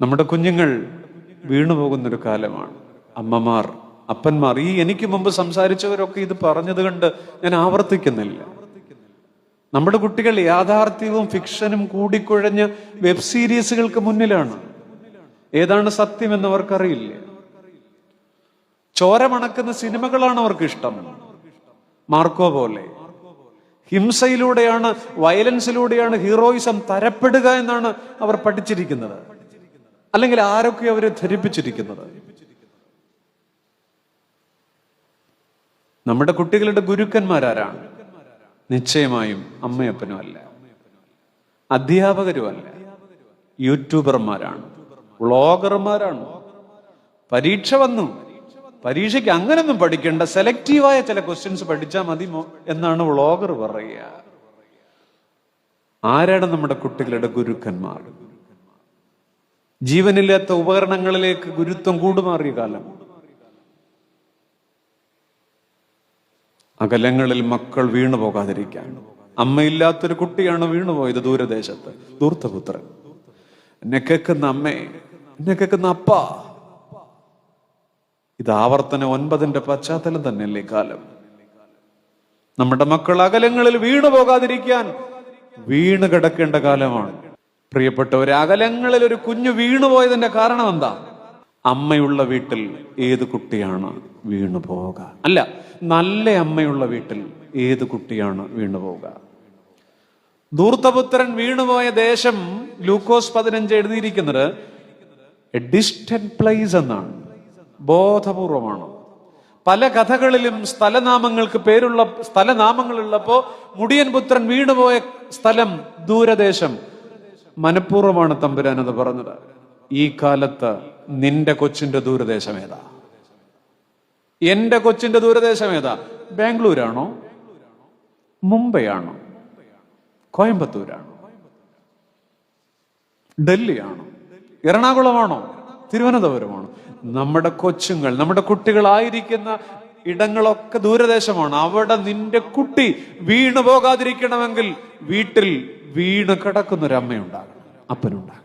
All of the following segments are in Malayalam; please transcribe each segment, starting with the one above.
നമ്മുടെ കുഞ്ഞുങ്ങൾ വീണുപോകുന്നൊരു കാലമാണ്. അമ്മമാർ അപ്പന്മാർ ഈ എനിക്ക് മുമ്പ് സംസാരിച്ചവരൊക്കെ ഇത് പറഞ്ഞത് കണ്ട് ഞാൻ ആവർത്തിക്കുന്നില്ല. നമ്മുടെ കുട്ടികൾ യാഥാർത്ഥ്യവും ഫിക്ഷനും കൂടിക്കുഴഞ്ഞ് വെബ് സീരീസുകൾക്ക് മുന്നിലാണ്. ഏതാണ് സത്യം എന്ന് അവർക്കറിയില്ല ചോരമണക്കുന്ന സിനിമകളാണ് അവർക്ക് ഇഷ്ടം മാർക്കോ പോലെ. ഹിംസയിലൂടെയാണ് വയലൻസിലൂടെയാണ് ഹീറോയിസം തരപ്പെടുക എന്നാണ് അവർ പഠിച്ചിരിക്കുന്നത്. അല്ലെങ്കിൽ ആരൊക്കെ അവരെ ധരിപ്പിച്ചിരിക്കുന്നത്? നമ്മുടെ കുട്ടികളുടെ ഗുരുക്കന്മാരാരാണ്. നിശ്ചയമായും അമ്മയപ്പനും അല്ല അധ്യാപകരും അല്ല യൂട്യൂബർമാരാണ്. വ്ളോഗർമാരാണ്. പരീക്ഷ വന്നു. പരീക്ഷയ്ക്ക് അങ്ങനൊന്നും പഠിക്കേണ്ട. സെലക്റ്റീവായ ചില ക്വസ്റ്റ്യൻസ് പഠിച്ചാൽ മതി എന്നാണ് വ്ളോഗർ പറയുക. ആരാണ് നമ്മുടെ കുട്ടികളുടെ ഗുരുക്കന്മാർ? ജീവനില്ലാത്ത ഉപകരണങ്ങളിലേക്ക് ഗുരുത്വം കൂടുമാറിയ കാലം. അകലങ്ങളിൽ മക്കൾ വീണു പോകാതിരിക്കാൻ. അമ്മയില്ലാത്തൊരു കുട്ടിയാണ് വീണുപോയത് ദൂരദേശത്ത്. ദൂർത്തപുത്രൻ എന്നെ കേൾക്കുന്ന അമ്മേ എന്നെ കേൾക്കുന്ന അപ്പ. ഇത് ആവർത്തന ഒൻപതിന്റെ പശ്ചാത്തലം തന്നെയല്ലേ കാലം. നമ്മുടെ മക്കൾ അകലങ്ങളിൽ വീണു പോകാതിരിക്കാൻ വീണ് കിടക്കേണ്ട കാലമാണ്. പ്രിയപ്പെട്ടവരെ അകലങ്ങളിൽ ഒരു കുഞ്ഞു വീണുപോയതിന്റെ കാരണം എന്താ? അമ്മയുള്ള വീട്ടിൽ ഏത് കുട്ടിയാണ് വീണു പോവുക അല്ല നല്ല അമ്മയുള്ള വീട്ടിൽ ഏത് കുട്ടിയാണ് വീണു പോവുക ദൂർത്തപുത്രൻ വീണുപോയ ദേശം ഗ്ലൂക്കോസ് പതിനഞ്ച് എഴുതിയിരിക്കുന്നത് എ ഡിസ്റ്റന്റ് പ്ലേസ് എന്നാണ് ബോധപൂർവമാണ്. പല കഥകളിലും സ്ഥലനാമങ്ങൾക്ക് പേരുള്ള സ്ഥലനാമങ്ങളുള്ളപ്പോ മുടിയൻ പുത്രൻ വീണുപോയ സ്ഥലം ദൂരദേശം. മനഃപൂർവമാണ് തമ്പുരാൻ അത് പറഞ്ഞത്. ഈ കാലത്ത് നിന്റെ കൊച്ചിന്റെ ദൂരദേശം ഏതാ? എന്റെ കൊച്ചിന്റെ ദൂരദേശം ഏതാ? ബാംഗ്ലൂരാണോ? മുംബൈയാണോ? ആണോ കോയമ്പത്തൂരാണോ? ഡൽഹിയാണോ? എറണാകുളമാണോ? തിരുവനന്തപുരമാണോ? നമ്മുടെ കൊച്ചുങ്ങൾ നമ്മുടെ കുട്ടികളായിരിക്കുന്ന ഇടങ്ങളൊക്കെ ദൂരദേശമാണ്. അവിടെ നിന്റെ കുട്ടി വീണു പോകാതിരിക്കണമെങ്കിൽ വീട്ടിൽ വീണ് കിടക്കുന്ന ഒരു അമ്മയുണ്ടാകണം അപ്പനുണ്ടാകണം.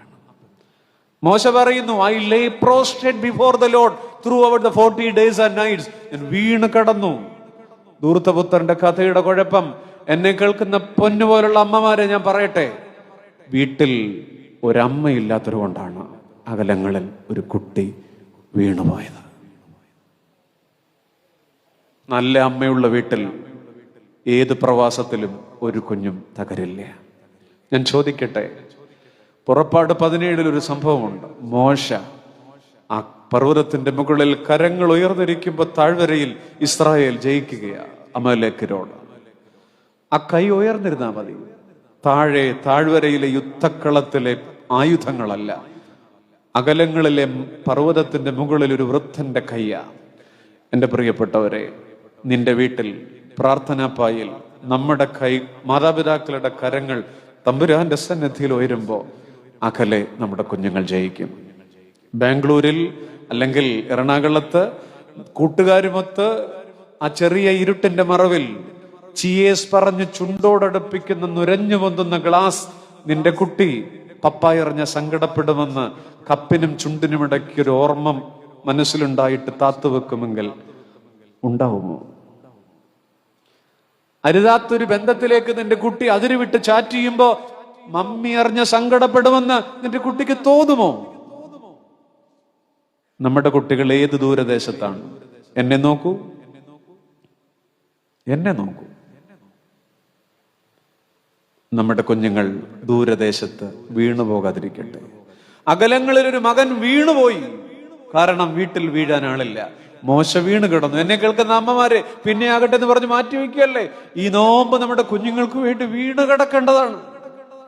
മോശ പറയുന്നു I lay prostrate before the Lord throughout the forty days and nights ഞാൻ വീണ് കടന്നു. ദൂർത്തപുത്രന്റെ കഥയുടെ കുഴപ്പം എന്നെ കേൾക്കുന്ന പൊന്നു പോലുള്ള അമ്മമാരെ ഞാൻ പറയട്ടെ. വീട്ടിൽ ഒരമ്മയില്ലാത്തതുകൊണ്ടാണ് അകലങ്ങളിൽ ഒരു കുട്ടി വീണുപോയത്. നല്ല അമ്മയുള്ള വീട്ടിൽ ഏത് പ്രവാസത്തിലും ഒരു കുഞ്ഞും തകരില്ല. ഞാൻ ചോദിക്കട്ടെ പുറപ്പാട് പതിനേഴിൽ ഒരു സംഭവമുണ്ട്. മോശ ആ പർവതത്തിന്റെ മുകളിൽ കരങ്ങൾ ഉയർന്നിരിക്കുമ്പോൾ താഴ്വരയിൽ ഇസ്രായേൽ ജയിക്കുകയാണ് അമലേക്കരോട് ആ കൈ ഉയർന്നിരുന്നാ മതി. താഴെ താഴ്വരയിലെ യുദ്ധക്കളത്തിലെ ആയുധങ്ങളല്ല അകലങ്ങളിലെ പർവതത്തിന്റെ മുകളിൽ ഒരു വൃദ്ധന്റെ കയ്യ. എന്റെ പ്രിയപ്പെട്ടവരെ നിന്റെ വീട്ടിൽ പ്രാർത്ഥനാപ്പായിൽ നമ്മുടെ കൈ മാതാപിതാക്കളുടെ കരങ്ങൾ തമ്പുരാന്റെ സന്നിധിയിൽ ഉയരുമ്പോൾ അകലെ നമ്മുടെ കുഞ്ഞുങ്ങൾ ജയിക്കും. ബാംഗ്ലൂരിൽ അല്ലെങ്കിൽ എറണാകുളത്ത് കൂട്ടുകാരുമൊത്ത് ആ ചെറിയ ഇരുട്ടിന്റെ മറവിൽ ചിയേസ് പറഞ്ഞ് ചുണ്ടോടടുപ്പിക്കുന്ന നുരഞ്ഞു പൊന്തുന്ന ഗ്ലാസ് നിന്റെ കുട്ടി പപ്പായെറിഞ്ഞ സങ്കടപ്പെടുമെന്ന് കപ്പിനും ചുണ്ടിനും ഇടയ്ക്ക് ഒരു ഓർമ്മ മനസ്സിലുണ്ടായിട്ട് താത്തുവെക്കുമെങ്കിൽ ഉണ്ടാവുമോ? അരുതാത്തൊരു ബന്ധത്തിലേക്ക് നിന്റെ കുട്ടി അതിര് വിട്ട് ചാറ്റ് ചെയ്യുമ്പോ മമ്മി അറിഞ്ഞ സങ്കടപ്പെടുമെന്ന് നിന്റെ കുട്ടിക്ക് തോന്നുമോ? നമ്മുടെ കുട്ടികൾ ഏത് ദൂരദേശത്താണ്? എന്നെ നോക്കൂ. എന്നെ നോക്കൂ. നമ്മുടെ കുഞ്ഞുങ്ങൾ ദൂരദേശത്ത് വീണു പോകാതിരിക്കട്ടെ. അകലങ്ങളിൽ ഒരു മകൻ വീണുപോയി. കാരണം വീട്ടിൽ വീഴാൻ ആളില്ല മോശ വീണ് കിടന്നു. എന്നെ കേൾക്കുന്ന അമ്മമാരെ പിന്നെ ആകട്ടെ എന്ന് പറഞ്ഞ് മാറ്റി വയ്ക്കുകയല്ലേ? ഈ നോമ്പ് നമ്മുടെ കുഞ്ഞുങ്ങൾക്ക് വേണ്ടി വീണ് കിടക്കേണ്ടതാണ്.